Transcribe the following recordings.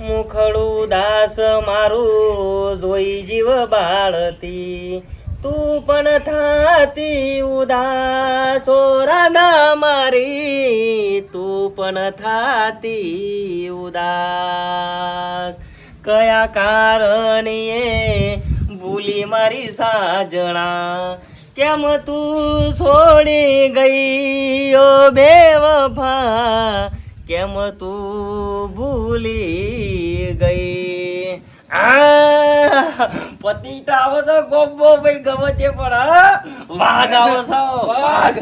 મુખડું દાસ મારું જોઈ જીવ બાળતી તું પણ થાતી ઉદાસ રાના મારી તું પણ થાતી ઉદાસ કયા કારણીએ ભૂલી મારી સાજણા કેમ તું છોડી ગઈ ઓ બેવફા કેમ તું ભૂલી ગઈ. પતિ આવો તો ગોબો ભાઈ ગમે તે પણ વાઘ આવો છો વાઘ.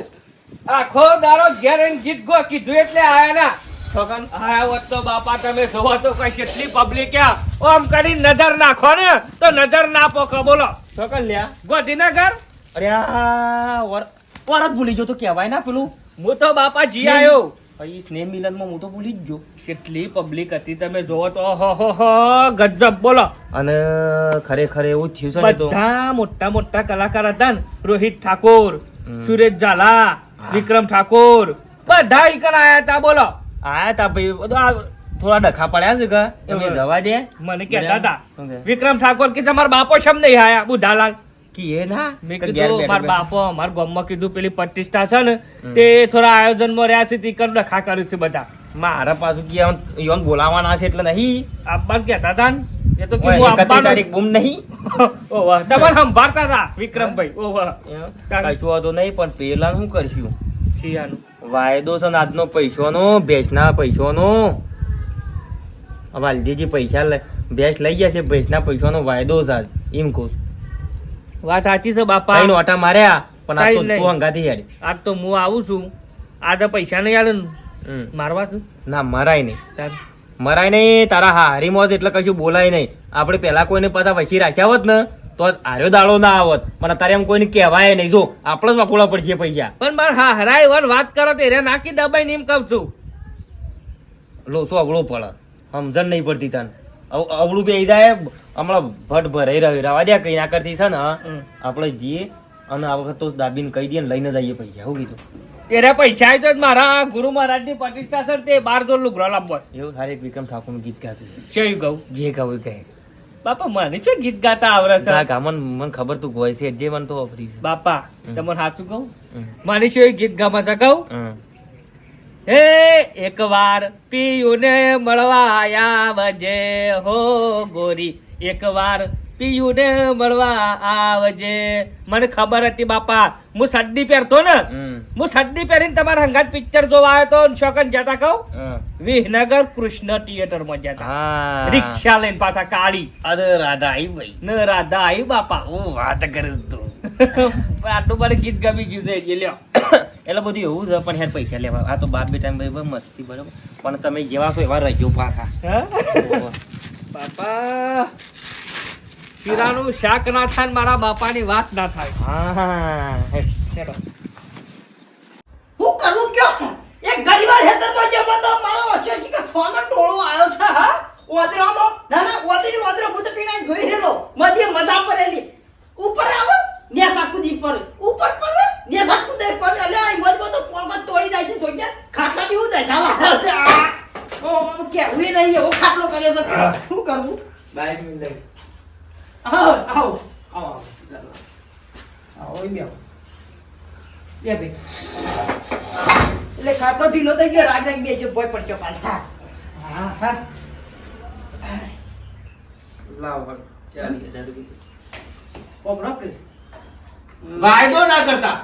આખો દારો ઘેર ગીત ગો કીધું એટલે આયા ના. છોકન આયા વત તો બાપા તમે જોવો તો કઈ કેટલી પબ્લિક ઓમ કરી નજર નાખો ને તો નજર ના પોકો બોલો. છોકન લ્યા. ગોધીનગર અરે આ વર વરત ભૂલી ગયો તો કહેવાય ના પેલું. હું તો બાપા જી આવ્યો અહીં સ્નેહ મિલનમાં હું તો ભૂલી જ ગયો. કેટલી પબ્લિક હતી તમે જોવો તો. હો હો હો ગજબ બોલો. અને ખરેખર એવું થયું છે બધા મોટા મોટા કલાકાર હતા ને રોહિત ઠાકોર સુરેશ ઝાલા વિક્રમ ઠાકોર બધા ઈ આયા હતા બોલો. આયા તા ભાઈ બધું આ થોડા ડખા પડ્યા છે કે એમને જવા દે. મને કહેતા હતા વિક્રમ ઠાકોર કે તમારા બાપો શમ નહીં આયા બુધાલાલ કે ના? મેં કીધું બેઠા બાપો મારા ગામમાં કીધું પેલી પ્રતિષ્ઠા છે ને તે થોડા આયોજનમાં રહ્યા છે તે ડખા કર્યું છે બધા. મારા પાછું કે આમ બોલાવાના છે એટલે નહીં? આપવાનું કહેતા હતા ને? એ તો કે હું 31 તારીખ બૂમ નહીં? ઓવા તમારે સંભાળતા હતા વિક્રમભાઈ. કશું નહીં પણ પેલા શું કરશું? શિયાનું. વાયદો છે ને આજનો પૈસાનો ભેંસના પૈસાનો. વાલજીજી પૈસા ભેંસ લઈ ગયા છે ભેંસના પૈસાનો વાયદો છે આજ. એમ કહું છું. વાત સાચી છે બાપા. કઈ નોટા માર્યા પણ આ તો તું હંગાથી હેડ. આજ તો હું આવું છું. આજે પૈસા નહીં આલે મારવા છું ના મરાય નહીં. મરાય નહીં તારા હારી મોત એટલે કશું બોલાય નહીં. આપણે પેલા કોઈને પાછા વસી રાખ્યા હોત ને તો આર્યો દાડો ના આવત. પણ અત્યારે એમ કોઈને કહેવાય નહીં. જો આપણે જ વકોળા પડશે પૈસા. પણ માર હા હરાય વન વાત કરો તો એને નાખી દબાઈ એમ કહું છું. લો શું અવળું પડે સમજણ નહીં પડતી તને. અવળું બે જાય હમણાં ભટ ભરાઈ રહ્યું. રવા દે કઈ ના કરતી છે ને આપણે જઈએ અને આ વખત તો દાબીને કહી દઈએ ને લઈને જઈએ પૈસા હું કીધું. એરા પૈસા આવી તો મારા ગુરુ મહારાજની પ્રતિષ્ઠા સર તે બાર દોર લુગરો લાવવો એવું સારી વિક્રમ વિક્રમ ઠાકોરનું ગીત ગાતું છે કહું જે કહું કહે. બાપા મને શું ગીત ગાતા આવડે છે? ગા મને મને ખબર તું ગોય છે જે મને તો વાપરી છે. બાપા તમને સાચું કહું. મને શું ગીત ગાવા છે કહું. હે એકવાર પીયુને મળવા આવજે હો ગોરી. એકવાર પિયુને મળવા આવજે. મને ખબર હતી બાપા હું સડ્ડી પહેરતો ને. હું સડ્ડી પહેરીને તમારા હંગાત પિક્ચર જોવા આવ્યો તો શોકન જતા કહું? વિહનગર કૃષ્ણ થિયેટરમાં જતા રિક્ષા લઈને પાછા કાળી. અરે રાધા આઈ ભાઈ. ન રાધા આવી બાપા. હું વાત કરે તું આટલું મને ગીત ગમી ગયું છે એ લ્યો. એટલે બધું એવું છે પણ યાર પૈસા લેવા આ તો બાપ બેટા મસ્તી બરોબર. પણ તમે જેવા છો એવા રહેજો પાછા? બાપા. શીરાનું શાક ના થાય મારા બાપાની વાત ના થાય. હા. ચલો. હું કરું કયો? એક ગરીબા હેતરમાં જેમ તો મારો વર્ષે કે સોનો ટોળો આવ્યો છે હા? ઓદરાનો ના ના ઓદરી ઓદરા હું તો પીણાઈ જોઈ રહેલો. મધ્ય મજા પડેલી. ઉપર આવો ને સાકુદી પર. ઉપર પર ને સાકુદી પર. અલે આ તો પોગત તોડી જાય છે જોજે ખાટલા ની હું દશા લાગે છે આ ઓ કે હુઈ નહીં એવો ખાટલો કર્યો તો શું કરવું બાઈક લઈ. આવો આવો. આવો આવો ઈ બેહો. બે બે એટલે ખાટલો ઢીલો થઈ ગયો રાગ રાગ બેજો ભોય પડજો પાછા. હા. હા લાવ. ચાલી હજાર રૂપિયા. ઓમ રખ વાયદો ના કરતા.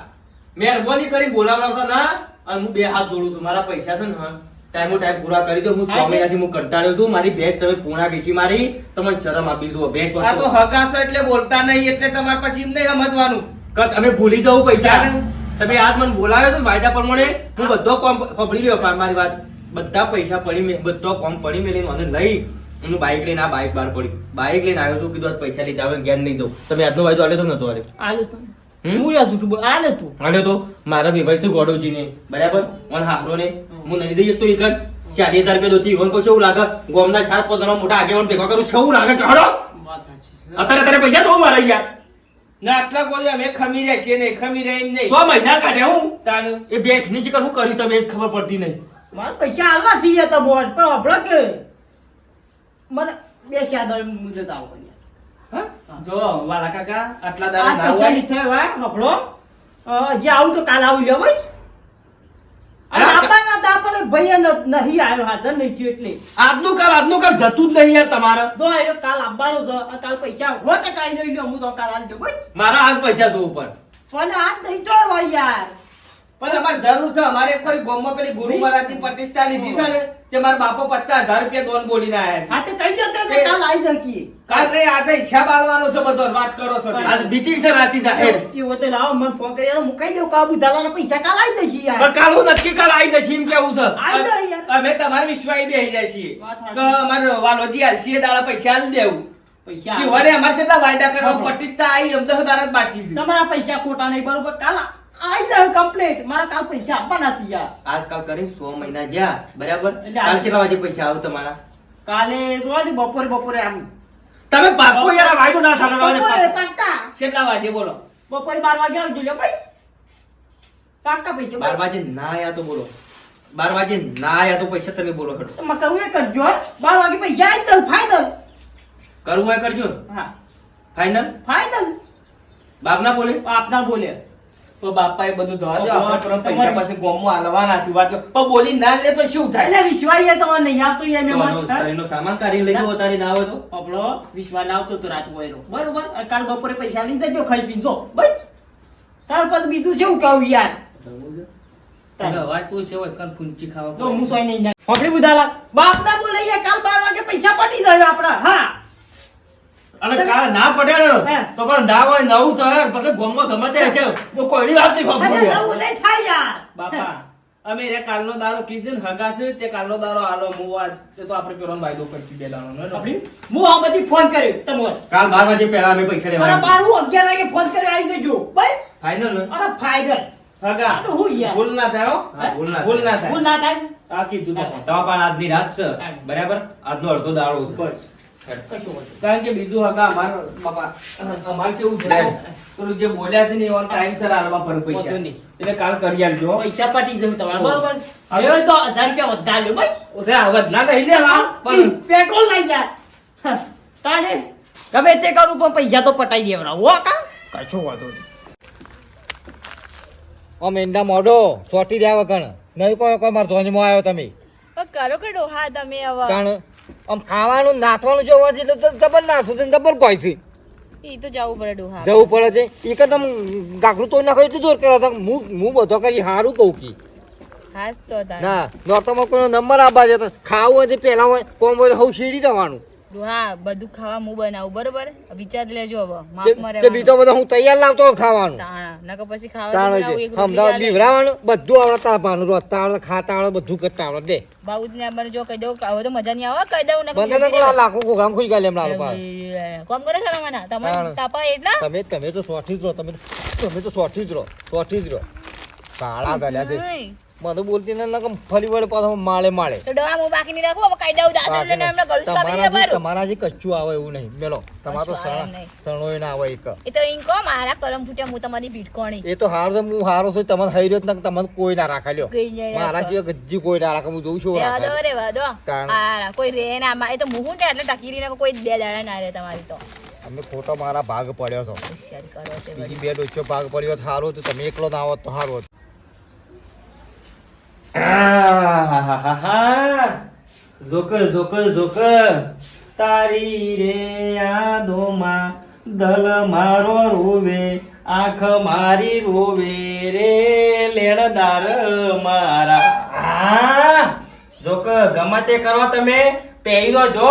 મહેરબાની કરી બોલાવતા ના. અને હું બે હાથ જોડું છું. મારા પૈસા છે ને હા. ટાઈમો ટાઈમ પૂરા કરી દો. હું સ્વામિનાથી હું કંટાળ્યો છું. મારી ભેંસ તમે પૂણા બેસી મારી. તમને શરમ આપી છું ભેંસ આ તો હગા છો એટલે બોલતા નહીં એટલે તમારે પછી એમ નહીં સમજવાનું. કે અમે ભૂલી જવું પૈસા. તમે આજ મને બોલાવ્યો છો વાયદા પ્રમાણે હું બધો કોમ ખબરી લ્યો મારી વાત. બધા પૈસા પડી મેં બધો કોમ પડી મેં મને લઈ. હું બાઇક લઈને આ બાઇક બહાર પડી. બાઇક લઈને આવ્યો છું કીધું પૈસા લીધા હવે ઘેર નહીં જાઉં. તમે આજનો વાયદો આલ્યો તો નતો આલ્યો આલે તો હમ? હું યાર જૂઠું બોલ આલે તું. આલે તો? મારા વેવાઈ છે ગોડોજી ને બરાબર? મને હારો ને. હું નહીં જઈ તો ઈકન. ચાલીસ હજાર રૂપિયા દોથી. ઈવન કશું લાગે. ગોમના ચાર પાંચ જણા મોટા આગેવાન ભેગા કરું છું લાગે છે. અત્યારે અત્યારે પૈસા તો મારા યાર ના આટલા બોલી અમે ખમી રહ્યા છીએ નહીં ખમી રહ્યા એમ નહીં. સો મહિના કાઢ્યા હું. તાર એ બેસ નીચે કરું હું કર્યું તમે એ જ ખબર પડતી નહીં. મારા પૈસા આલવા જઈએ તો બોલ પણ આપણે કે? મને બે મુદત આવો યાર. હા? જો વાલા કાકા આટલા દાડા ના પૈસા હોય લીધો હફળો અ, હજી આવું તો કાલ આવું લ્યો ભાઈ અને આપણા હતા પણ ભાઈ નહીં આવ્યો હાજર નહીં થયો એટલે. આજનું કાલ આજનું કાલ જતું જ નહીં યાર તમારે. તો આવ્યો કાલ આવવાનો છે. આ કાલ પૈસા સો ટકા આવી જઈ લ્યો હું તો કાલ આવી દઉં ભાઈ મારા આજ પૈસા જોવું પણ પણ આજ નહીં તો યાર. પણ અમારે જરૂર છે અમારે એક વાર ગામમાં પેલી ગુરુ મહારાજની પ્રતિષ્ઠા લીધી છે ને તે મારા બાપો પચાસ હજાર રૂપિયા દોન બોલીને આયા છે. હા તે કહી જતો કે કાલ આવી જકી કાલ નહીં આજે હિસાબ આવવાનો છે બધો વાત કરો છો. આજ meeting છે રાતી સાહેબ. એ હોતે લાવો મને ફોન કરી મુકાઈ દઉં કાબુ દલાલના પૈસા કાલ આવી જશે યાર. પણ કાલ હું નક્કી કાલ આવી જશે એમ કેવું છે? આવી જાય યાર. અમે તમારા વિશ્વાસ બેહી જાય છીએ. કે અમારે વાલોજી આલસીએ દાડા પૈસા આલી દેવું. પૈસા વડે અમારે કેટલા વાયદા કરવા હા. પ્રતિષ્ઠા આવી અમદાવાદ બાચી છે. તમારા પૈસા ખોટા નહીં બરોબર. કાલ આવી જા કમ્પ્લીટ મારા કાલ પૈસા આપવાના છે યાર. આજકાલ કરી સો મહિના જ્યાં. બરાબર? કાલ કેટલા વાગે પૈસા આવ તમારા? કાલે જોવા બપોરે બપોરે આવું તમે પાકો યાર વાયદો ના સાલો બપોરે પાક્કા. કેટલા વાગે બોલો? બપોરે બાર વાગે આવજો લ્યો ભાઈ. પાક્કા પૈસા બાર ભાઈ. વાગે ના આયા તો બોલો. બાર વાગે ના આયા તો પૈસા તમે બોલો હડો તો મેં કરવું એ કરજો હો. બાર વાગે પૈસા આવી જાવ ફાઇનલ કરવું હોય કરજો હા. ફાઈનલ ફાઇનલ બાપ ના બોલે? આપના બોલે. તો બાપા એ બધું જવા દો આપણે પૈસા તમારી- પાસે ગોમમાં આલવાના છે વાત પણ બોલી ના લે તો શું થાય? એટલે વિશ્વાસ તો તમારે નહીં આવતો યાર મેં? શરીરનો સામાન કાઢી લઈ ગયો તારી ના હોય તો. આપણો વિશ્વા લાવતો તો રાત વહેલો. બરોબર? કાલ બપોરે પૈસા લઈ જજો ખાઈ પીજો બસ. ભાઈ તાર પછી બીજું શું કહું યાર? બાપ ના બોલાઈએ કાલ બાર વાગે પૈસા પટી જાય આપડા હા. અને કા ના પડે ને તો પણ ના હોય નવું થાય પછી ગોમમાં ગમે તે હશે. હું કોઈની વાત નહીં અરે નવું નહીં થાય યાર. બાપા અમે રે કાલનો દારો કીધું ને તે કાલનો દારો આલો મુવા તે તો આપણે પેલો વાયદો કરી દેલાનો ને આપણી? હું આ બધી ફોન કર્યો તમને. કાલ બાર વાગે પહેલા અમે પૈસા અરે લેવા બાર હું અગિયાર વાગે ફોન કર્યો આવી જજો. બસ? ફાઇનલ ને અરે ફાઇનલ હગા. હું યાર. ભૂલ ના થાય હો. ભૂલ ના ભૂલ ના ભૂલ થાય ના થાય? આ કીધું તો. થાય. તમારા પણ આજની રાત છે. બરાબર? આજનો અડધો દારો છે. બસ. કારણ કે બીજું હતા અમાર બાપા અમારે કેવું છે પેલું જે બોલ્યા છે ને એવા ટાઈમ છે આલવા પર પૈસા. એટલે કાલ કરી આવજો પૈસા પાટી જવું તમારે બરોબર? હવે- તો હજાર રૂપિયા વધારે લ્યો ભાઈ. ઓરે ના નહીં લેવા પણ પેટ્રોલ લઈ જા. તાને ગમે તે કરું પણ પૈસા તો પટાઈ દેવરા હો કા કશું વાંધો નહીં. અમે મેંડા મોઢો ચોટી રહ્યા વગણ નહીં કોઈ કોઈ મારા ધોનીમાં આવ્યો તમે. કરો કે ડોહા તમે હવે કારણ આમ ખાવાનું નાથવાનું જોવા છે તો જબર નાથો છે જબર કોઈ છે? ઈ તો જવું પડે ડોહા. જવું પડે છે. એ કરતા ગાઘરું તો નાખો એટલે જોર કરો તો હું હું બધો કરી સારું કહું કી. હાસ તો ના નોર્તમાં કોઈનો નંબર આપવા છે ખાવું હોય તો પહેલા હોય કોમ હોય તો હવ સીડી જવાનું ડોહા બધું ખાવા હું બનાવું બરોબર? વિચાર લેજો હવે માપમાં તે બીજો બધા હું તૈયાર લાવતો ખાવાનું. તાણા નકર પછી ખાવાનું બનાવું અમદાવાદ. બીવરાવાનું બધું આવડે તાર ભાનું રોજ તાળ ખાતા આવડે બધું કરતા આવડે દે. જ ને મને જો કહી દઉં હવે તો મજા નહીં આવે કહી દઉં ને બંધ તો લાખો કોગામ ખુઈ ગયા એમ લાલો કોમ કરે છે મને તમે તાપા એટલા? તમે તમે તો સોઠી જ રહો તમે તમે તો સોઠી જ રહો સોઠી જ રહો. કાળા ગાલ્યા છે. મને બોલતી ને નકમ ફરી વળે પાછો માળે માળે. તો ડવા હું બાકી ની રાખો હવે કહી દઉં દાદા લઈને એમને ગળું કાપી દે તમારા મારું. તમારા જે કચ્ચું આવે એવું નહીં. મેલો તમારો સણ સણોય ના આવે એક. એ તો કહો મારા કરમ ફૂટ્યા હું તમારી ભીટકોણી. એ તો હારો હું હારો છું તમને હઈ રહ્યો ને તમને કોઈ ના રાખા લ્યો. મારા જે ગજ્જી કોઈ ના રાખે હું જોઉં છું વાદો રે વાદો આ કોઈ રે ના માં- એ તો મુહું ને એટલે ટકીરી રહીને કોઈ બે દાડા ના રે તમારી તો. અમે ખોટો મારા ભાગ પડ્યો છો. તે બીજી બે ડોચો ભાગ પડ્યો તો સારો હતું તમે એકલો ના આવો તો સારો હતું. જોકર જોકર જોક તારી રે યાદોમાં દલ મારો રોવે, આંખ મારી રોવે રે લેણદાર મારા. આ! જોક ગમે તે કરો તમે પહેલો જો.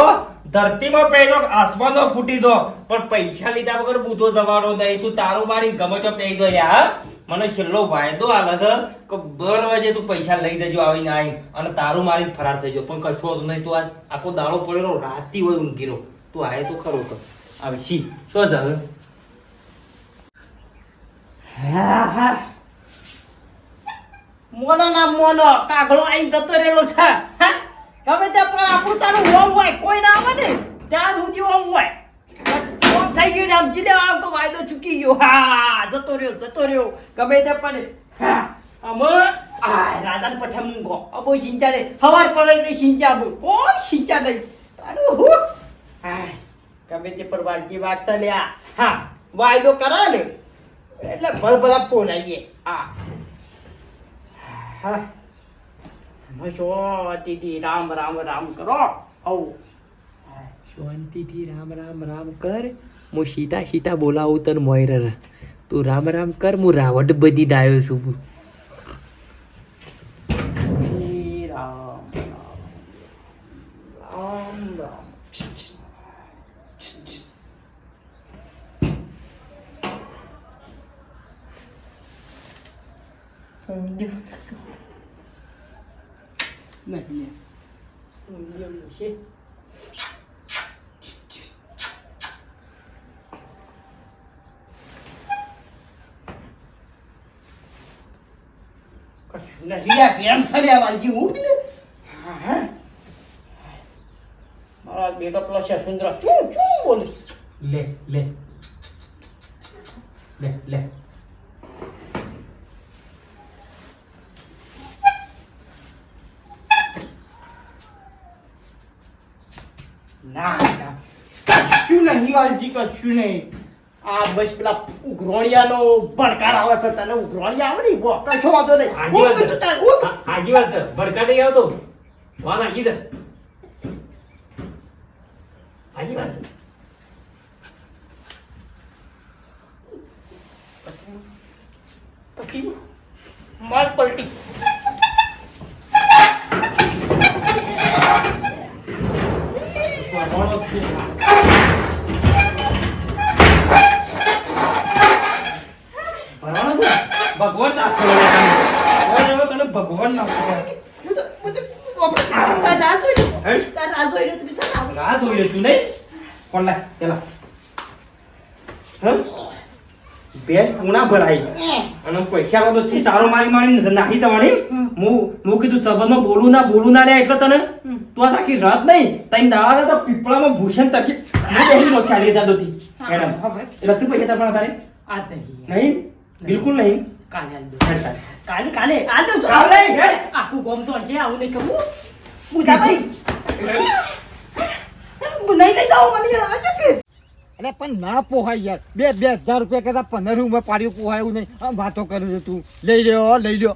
ધરતીમાં પહેલો આસમાનો ફૂટી દો પણ પૈસા લીધા વગર બુધો જવાનો નહીં. તું તારું મારી ગમે તો પહેરી દો યાર. મને છેલ્લો વાયદો આલે છે કે બર વાજે તું પૈસા લઈ જજો આવીને આવીને અને તારું મારીને ફરાર થઈ જજો પણ કશો હોતું નહીં, તું આ આખો દાડો પડેલો, રાતી હોય ઊંઘી રહ્યો તું આવે તો ખરો તો. આવે, શી? શું ચાલે હા હા મોનો ના મોનો, કાગળો આઈ જતો રહેલો છે. હવે ગમે તે પણ આપણું તારું હોમ હોય, કોઈ ના આવે ને, ત્યાં સુધી હોમ હોય. થઈ ગયું ને જીદે આમ તો વાયદો ચૂકી ગયો. હા, જતો રહ્યો જતો રહ્યો. ગમે તે પણ. આમ આ રાધાન પઠે મૂંગો અબો સિંચા રે સવાર પડે એટલે સિંચા કોઈ સિંચા નહીં. આનું હું? હા, ગમે તે પણ વાલજી વાત આ હા, વાયદો કરે ને. એટલે ભલ ભલા ફોન આવીએ હા. હા. શાંતિથી રામ રામ રામ કરો. આવું. શાંતિથી રામ રામ રામ કર. હું સીતા સીતા બોલાવું તન મોયરર તું રામ રામ કર હું રાવટ બધી ડાયો છું. રામ રામ રામ આ કેમ સર્યા વાલજી હા, હા. મારા બેટો પેલો છે સુંદર. ચૂ ચૂ બોલે. લે લે. લે લે. ના ના. કશું નહીં વાલજી કશું નહીં. આ બસ પેલા ઉઘરોણિયાનો ભણકાર આવે છે તને ઉઘરોણિયા આવે ને વો કશો વાંધો નહીં. હાજી હું કીધું તાર હું? આ- વાત ભણકાર નહીં આવતો? વાહ હાજી દે આજી વાત પટી માર પલટી. ભગવાન ના તને ભગવાન ના હું તો હું તો તું લે તું? નહીં? કોણ લાય? પેલા? ભેંસ પૂણા ભરાઈ અને પૈસા વાળો છે તારો મારી મારી નાખી જવાની. હું હું કીધું સંબંધમાં બોલું ના બોલું ના રે એટલે તને. તું આખી રાત નહીં. તઈ દાડા તો પીપળામાં ભૂષણ તરસી બેહી નો જતો હતી મેડમ. એટલે શું પૈસા તારે આ નહીં. બિલકુલ નહીં. કાલે આલ દો. હેડ સાહેબ. કાલે કાલે કાલે દઉં કાલે, હેડ. આખું ગામ સોંટશે, આવું નહીં કરવું. બુધાભાઈ. હું નહીં લઈ જાઉં, મને યાર કે. અરે પણ ના પોહાય યાર બે બે હજાર રૂપિયા કરતા પંદર રૂપિયા પાડ્યું પોહાયું એવું નહીં આમ વાતો કરું છે તું લઈ લ્યો લઈ લ્યો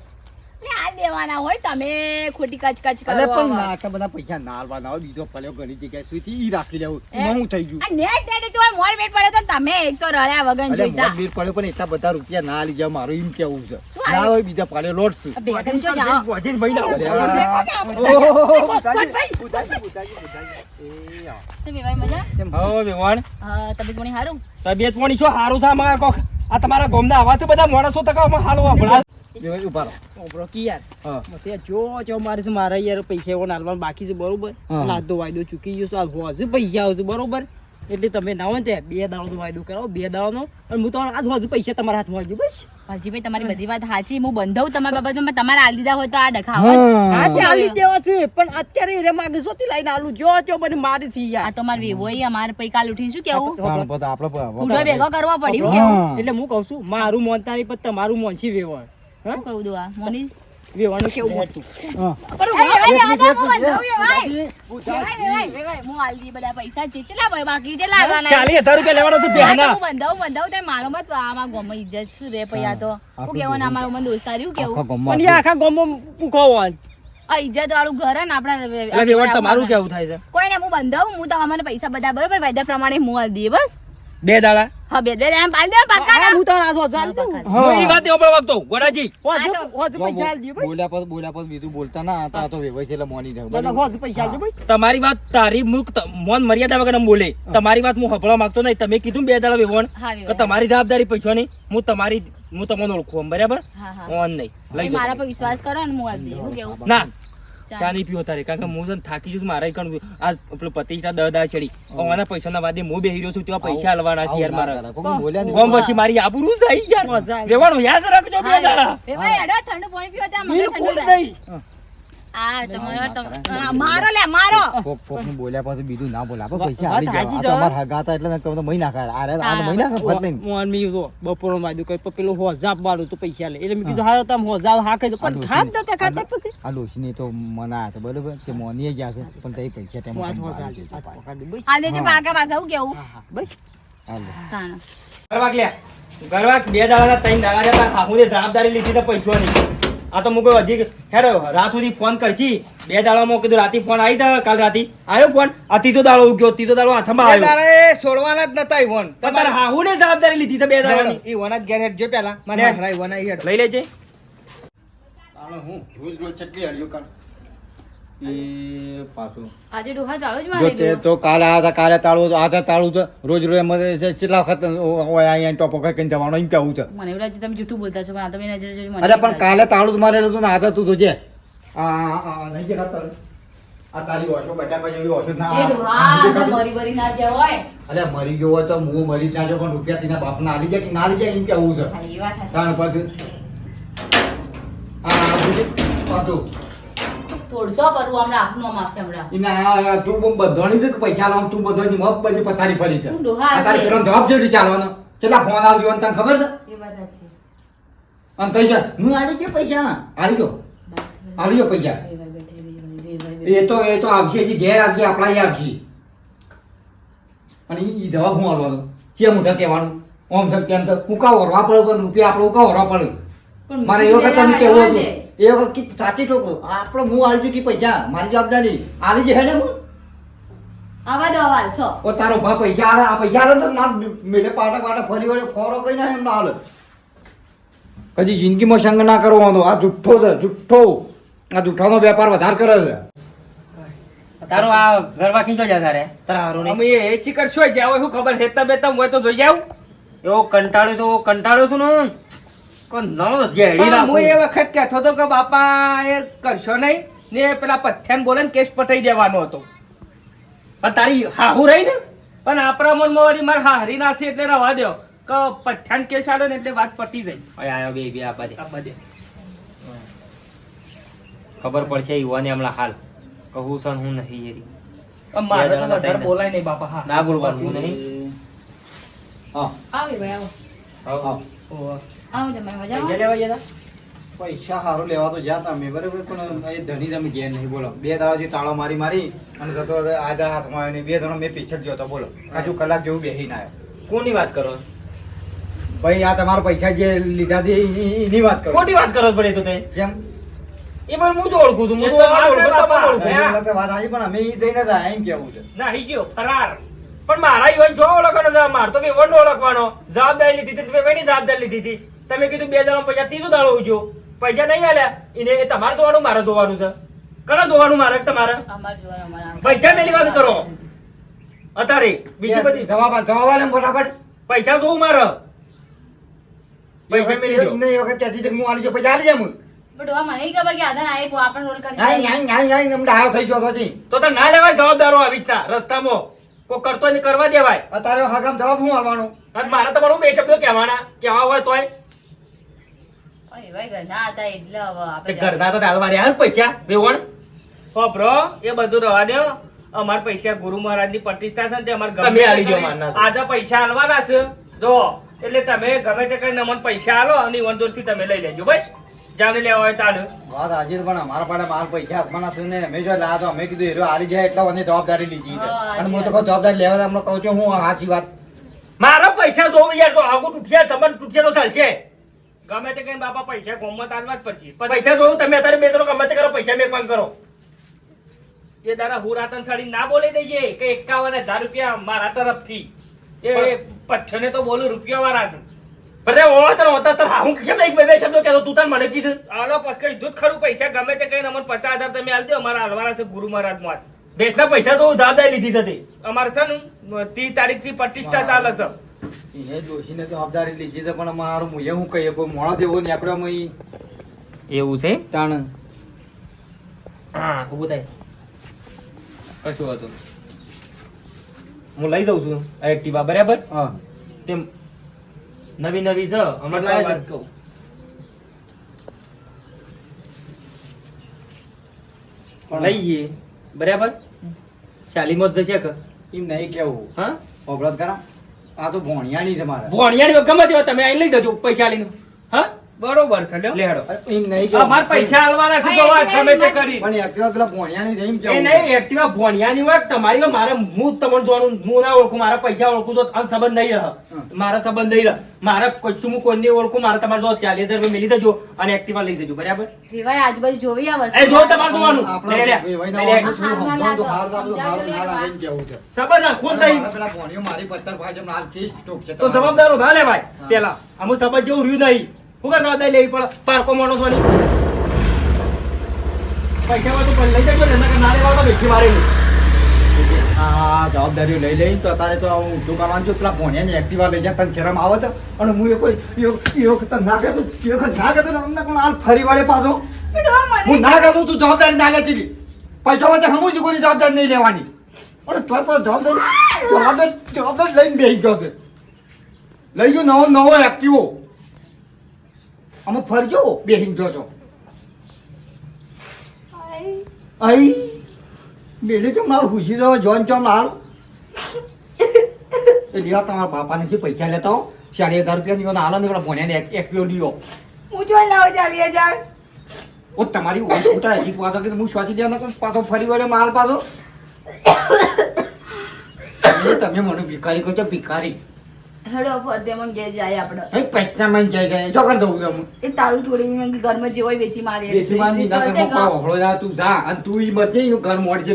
આ દેવાના હોય તમે ખોટી કચકચ કરો અરે પણ ના બધા પૈસા ના આલવાના હોય બીજો ફલ્યો ઘણી જગ્યાએ સુઈથી ઈ રાખી લેવું એમાં હું થઈ ગયું? આ નેટ નેટ તો મોર બેટ પડ્યો તો તમે એક તો રળ્યા વગર જોઈતા. મોત બીર પડ્યો પણ એટલા બધા રૂપિયા ના જાવ મારું એમ કેવું છે. ના? હોય બીજા પાડે લોટ છું. જો જાઓ. ભાઈ હો તબિયત પાણી સારું? તબિયત પાણી શું સારું છે આમાં કોક? આ તમારા ગોમના આવા છે બધા માણસો તકામાં હાલો આપણા ઊભા રહો. ઓબરો કી યાર. હા. મતે જો જો મારે છે મારા યાર પૈસા એવો નાલવાનું બાકી છે બરોબર? તો વાયદો ચૂકી ગયો છે. હજુ પૈસા આવશે બરોબર? એટલે તમે ના હોય ને તે બે દાડાનો વાયદો કરાવો બે દાડાનો. અને હું તો આજ હજુ પૈસા તમારા હાથમાં આવજો બસ ભાજીભાઈ તમારી બધી વાત સાચી હું બંધાવું તમારી બાબતમાં તમારે આલી દીધા હોય તો આ ડખાવો હા. તે આલી દેવા છે પણ અત્યારે એને માગે સોતી લઈને આલું. જો જો મને મારી છે આ યાર તો મારે વેવો અમારે પૈ કાલ ઉઠી શું કેવું? આપણે ઉડો ભેગો કરવો પડ્યું કેવું? એટલે હું કહું છું મારું મોન તારી પણ તમારું મોનસી વેવો શું કહું દો આ મોની? વેવાનું કેવું મોટું હા. એ, તો હું બંધાવું, વેવાઈ. બુધાજી, વેવાઈ, વેવાઈ, વેવાઈ, હું આલી દી બધા પૈસા છે કેટલા ભાઈ બાકી કેટલા આલવાના ચાલીસ હજાર રૂપિયા લેવાનો છે બેહના હું બંધાવું બંધાવું તે મારો મત આમાં ગમે ઇજ્જત શું રે પૈયા તો? હું કેવો ને અમારું મને દોસ્તારી કેવું? પણ આખા. ગામમાં પૂખો ઇજ્જત વાળું ઘર ને આપણા તમારું કેવું થાય છે? કોઈ ને હું બંધાવું હું તો અમને પૈસા બધા બરોબર વાયદા પ્રમાણે હું હાલ દઈએ બસ. બે દાડા. હા બે બે દાડા પાડી દે પાકા ના. હું તો હાથમાં ચાલ દઉં. એની વાત નહીં સાંભળવા ગોડાજી. હોજ પૈસા આલ દી ભાઈ. બોલ્યા પર બોલ્યા પર બીજું બોલતા ના હતા તો વેવાઈ છે એટલે મોની જાવ દાદા હોજ પૈસા આલ દે બસ તમારી વાત તારી મુક મોન મર્યાદા વગર બોલે. તમારી વાત હું હંભળવા માંગતો નહીં. તમે કીધું બે દાડા વેવણ કે તમારી જવાબદારી પૈસાની હું તમારી હું તમને ઓળખું બરાબર? હા હા. ઓન નહીં. લઈ મારા પર વિશ્વાસ કરો ને હું આલી દઈએ હું કેવું? ના. ચાલ. પીઓ તારે કારણ કે હું છે થાકી જઈશ મારે કણ આ પેલો પતિષ્ઠા દહ દા ચડી. પૈસા ના વાદે હું બેહી રહ્યો છું ત્યાં પૈસા હલવાના છે યાર મારા. ગોમ પછી મારી આબરૂ જાય યાર. રેવાનું યાદ રાખજો બે દાડા. એ ભાઈ અડો ઠંડુ પાણી પીવા ત્યાં મને ઠંડુ નહીં. આ તમારો મારો લે મારો! કોક કોકનું બોલ્યા પછી બીજું ના બોલે. પૈસા એટલે તમે મહી આ મહી મી જો પેલું હોજાબ વાળું તો પૈસા લે. એટલે મેં કીધું હારો તમે હોજાબ હા કહી દો પણ આ હાથ ખાતા પછી. આ ડોશીને તો મના હતા બરોબર? મોનીએ ગયા છે પણ તે પૈસા તેમ આ પાકા પાછા હું કેવું? હાલો. લ્યા કરવા બે દાડા ત્રણ દાડા તાર જવાબદારી લીધી તો પૈસાની. આ તો મુકો હજી હેડો રાત સુધી ફોન કરશી. બે દાડામાં કીધું રાતે ફોન આવી જાય કાલ રાતે. આવ્યો ફોન આ ત્રીજો દાડો ઉગ્યો ત્રીજો દાડો હાથમાં એ આવ્યો. તારે છોડવાના જ નતા ફોન તમારે હાહુ ને જવાબદારી લીધી છે બે દાડાની. ઈવોના જ ઘેર હેડજો પેલા મને હેડ. હરા ઈવોના હેડ. લઈ લેજે. આનો હું? રોજ રોજ ચટલી હળિયો કાઢ. આજે ડોહા જ મારી તે કાલે આ કાલે તાળું આ તાળું તો રોજ રોજ એમ છે, કેટલા વખત હોય અહીંયા ટોપો કઈ કઈ જવાનો એમ કેવું છે મને એવું લાગે તમે જૂઠું બોલતા છો પણ તમે નજર જોઈ અરે પણ કાલે તાળું મારેલું હતું ને આ તું જોજે આ આ- આ નહીં દેખાતું? આ તારી ઓશો બટાકા જેવડી ઓશો ના? મરી મરી ના હોય અરે મરી ગયો હોય તો હું મરી ના પણ રૂપિયા તેના બાપના આલી જાય કે ના આલી જાય એમ કેવું છે. તાણ પછી આ જો. તોડશો કરું હમણાં આપનું આમ હમણાં. ઈને તું બહુ બધોની છે કે પૈસા લાવ તું બધોની બધી પથારી ફરી છે. તારી. પેલો જવાબ જેવી ચાલવાનો? કેટલા ફોન આવજો તને ખબર છે? એ. અને જા હું આલી ગયો પૈસા? આલી ગયો આલી ગયો પૈસા. એ તો એ તો આવશે ઘેર આવશે આપણા આવશે. અને એ જવાબ હું આલવાનો? છે મોઢા કહેવાનું? ઓમ છે તેમ છે હું કા વરવા પડે પણ રૂપિયા આપણે હું કા વરવા પડે પણ મારે એ વખત કેવું હતું એ વખત કે સાચી ઠોકો આપણો હું આલી છું કે પૈસા મારી જવાબદારી આલી હે ને હું આવા દો આવા છો. ઓ તારો ભા પૈસા આલે આ પૈસા આલે તો માર મેડે પાટા પાટા ફરી વળે ફોરો કઈ ના એમ ના હાલે. કદી જિંદગીમાં સંગ ના કરવાનો આ જુઠ્ઠો છે જુઠ્ઠો. આ જુઠ્ઠાનો વેપાર વધારે કરે છે. તારો આ ઘરવા ખીચો જા તારે તારા હારું અમે એ શિખર શું જાવ હવે શું ખબર હેતા બેતા હોય તો જોઈ જાવ એવો કંટાળ્યો છું કંટાળો કંટાળ્યો છું ને હું એ વખત કહેતો હતો કે બાપા એ કરશો નહીં. ને પેલા પથ્યાન બોલે ને કેસ પટાઈ દેવાનો હતો. પણ તારી હાહુ રહી ને? પણ આપણા મનમાં વળી મારે હારી નાસી એટલે રવા દ્યો. કે પથ્યાન કેસ આડો ને એટલે વાત પટી જાય. આયો બે બે દે આ બધે ખબર પડશે યુવાને હમણાં હાલ. કહું સન હું નહીં એરી. મારે તો. બોલાય નહીં બાપા હા. ના બોલવાનું નહીં? હા આવે ભાઈ આવો. આવો. પૈસા સારું લેવા તો જ્યાં તમે બરાબર પણ એ ધણી તમે ગયા નહીં બોલો. બે દાડાથી તાળો મારી મારી અને જતો આધા હાથમાં આવ્યો બે જણો મેં પીછળ ગયો હતો બોલો. કાજુ કલાક જેવું બેહીને આવ્યો. કોની વાત કરો? ભાઈ આ તમારા પૈસા જે લીધા છે એની વાત કરો. ખોટી વાત કરો પડે તો તે. કેમ? એ પણ હું તો ઓળખું છું હું તો ઓળખું, છે તમે બાપા. ઓળખો. હે? એની વાત સાચી પણ અમે એ જઈને જ એમ કેવું છે? નાહી ગયો ફરાર. પણ મારા યુવાન જો ઓળખવાનો જવાબ માર તો વેવણ નો ઓળખવાનો. જવાબદારી લીધી હતી વેવણની જવાબદારી લીધી હતી? તમે કીધું બે જણા પૈસા ત્રીજો દાડો ઉજો પૈસા નહીં આલ્યા. એને એ તમારે જોવાનું મારે જોવાનું છે. કણા જોવાનું મારે તમારે? અમાર જોવાનું અમારા આમ. પૈસા મેલી વાત કરો. અત્યારે બીજી બધી. જવાબ જવાબ આલે ફટાફટ. પૈસા જોવું મારે. પૈસા મેલી દો. એને વખત ત્યાંથી હું આલી જાઉં, પૈસા આલી હું. પણ મને ખબર કે આધાર આયે પો આપણને રોલ કરી આઈ, આઈ, આઈ, આઈ, થઈ ગયો હતો તો તો ના લેવાય જવાબદારો આવી રીતના રસ્તામાં. કોઈ કરતો નહીં કરવા દેવાય. અત્યારે હગમ જવાબ હું આવવાનો અને મારે તમારું બે શબ્દો કહેવાના કહેવા હોય તોય. પણ ઘરના તે આપણે ઘરના તો દાળ રહ્યા પૈસા વેવણ. હોભરો એ બધું રવા દો. અમાર પૈસા ગુરુ મહારાજની પ્રતિષ્ઠા છે ને તે અમારે ગમે આજે પૈસા આલવાના છે. જો એટલે તમે ગમે તે કરીને અમને પૈસા આલો અને ઈવનથી તમે લઈ લેજો બસ. જાને લેવા હોય વાત હાજી પણ અમારા પાસે માલ પૈસા હાથમાં ના ને. અમે જો લાયા તો અમે કીધું હેરો હારી જાય એટલે મને જવાબદારી લીધી અને હું તો કહું જવાબદારી લેવા હમણાં કહું છું હું સાચી વાત. મારા પૈસા જોવું યાર તો આગું તૂટશે તમને તૂટશે તો ચાલશે ગમે તે કઈ બાપા પૈસા ગોમમાં આલવા જ પડશે. પૈસા જોવું તમે અત્યારે બે ત્રણ ગમે તે કરો પૈસા મેં પણ કરો. એ તારા હું રાતન સાડી ના બોલી દઈએ કે એકાવન હજાર રૂપિયા મારા તરફથી. એ પઠ્ઠને તો બોલું રૂપિયા વાળા જ. પણ તે ઓળખતા હોતા તો હું કેમ એક બે બે શબ્દો કહેતો? તું તાર મને કીધું આલો પછી દૂધ ખરું પૈસા? ગમે તે કઈને અમને પચાસ હજાર તમે આલી દો અમારા હાલવાના છે ગુરુ મહારાજમાં દેશના પૈસા તો જવાબદારી લીધી છે તે. અમારે છે ને ત્રીસ તારીખથી પ્રતિષ્ઠા ચાલે છે. એ જોશીને જવાબદારી લીધી છે પણ મારું મુએ હું કહીએ કોઈ મોણસ એવો આપણે મય એવું છે? તાણ. હા ઉભું થાય. કશું હતું હું લઈ જાઉં છું એક્ટિવા બરાબર? હા. તેમ નવી નવી છે હમણાં લાવ્યા વાત કહું લઈ જઈએ. બરાબર? શાલીમાં જ જશે કે? એમ નહીં કેવું. હા? ઓબળત કરા આ તો ભોણિયાની છે મારે. ભોણિયાની ગમે તેવા તમે અહીં લઈ જજો પૈસા લઈને બરોબર છે લ્યો. લેડો. એમ નહીં કે અમાર પૈસા આલવાના છે તો વાત તમે તે કરી. પણ એક્ટિવા પેલા ભોણિયાની છે કે એ નહીં એક્ટિવા ભોણિયાની હોય તમારી તો મારે હું તમને જોવાનું હું ના ઓળખું મારા પૈસા ઓળખું તો આ સંબંધ નહીં રહે. મારા સંબંધ નહીં રહે. મારા કશું હું કોઈને ઓળખું મારે તમારે જો ચાલીસ હજાર રૂપિયા મેલી દેજો અને એક્ટિવા લઈ જજો બરાબર? વિવાહ આજુબાજુ જોવી આ એ જો તમારે જોવાનું. લે, લે, છું, છે. સબર ના કોણ થઈ? પેલા ભોણિયો મારી પત્તર ભાઈ જેમ હાલ કેસ ઠોકશે તો જવાબદારો ના લે ભાઈ પેલા. અમુક સબર જેવું રહ્યું નહીં. હું કાં જવાબદારી લેવી પડે? પારકો મોણો વાળી પૈસા તો પણ લઈ જજો ને ના લેવા તો બેઠી મારે. આ જવાબદારીઓ લઈ લઈ તો તારે તો હું દુકાન છું. પેલા ભોણિયાની એક્ટિવા લઈ જાય તને શરમ આવે તો? અને હું એ કોઈ એ વખત- ના કહેતો એ વખત ના કહેતો ને અમને કોણ હાલ ફરી વળે પાછો? હું ના કહેતો તું જવાબદારી ના લેતી હતી. પૈસા વચ્ચે હમું જ કોઈની જવાબદારી નહીં લેવાની. અને તો પણ જવાબદારી જવાબદારી જવાબદારી લઈને બેસી ગયો છે. લઈ ગયો નવો નવો એક્ટિવો અમે ફરજો. બેહીન જોજો. અહીં બેડી તો મારું ખુશી તો જોન ચો માર એ લ્યો તમારા બાપાને જે પૈસા લેતા હો ચાલી હજાર રૂપિયા નીકળો હાલો નીકળો ભણ્યા ને એક્ટિવો લ્યો હું જોઈ લાવો ચાલી હજાર. ઓ તમારી ઓછ છૂટા હજી પાછો કે હું સ્વાચી દેવાનો પાછો ફરી વળે માલ પાછો. તમે મને ભિખારી કહો છો ભિખારી. હેડો ફરદેમાં ઘેર જાય આપણે એ પૈસા માં જાય જાય. જો કર દઉં હું એ તાળું તોડીને ઘરમાં જે હોય વેચી મારે. ના કર તું જા. અને તું ઈ બચે ઘર મોડજે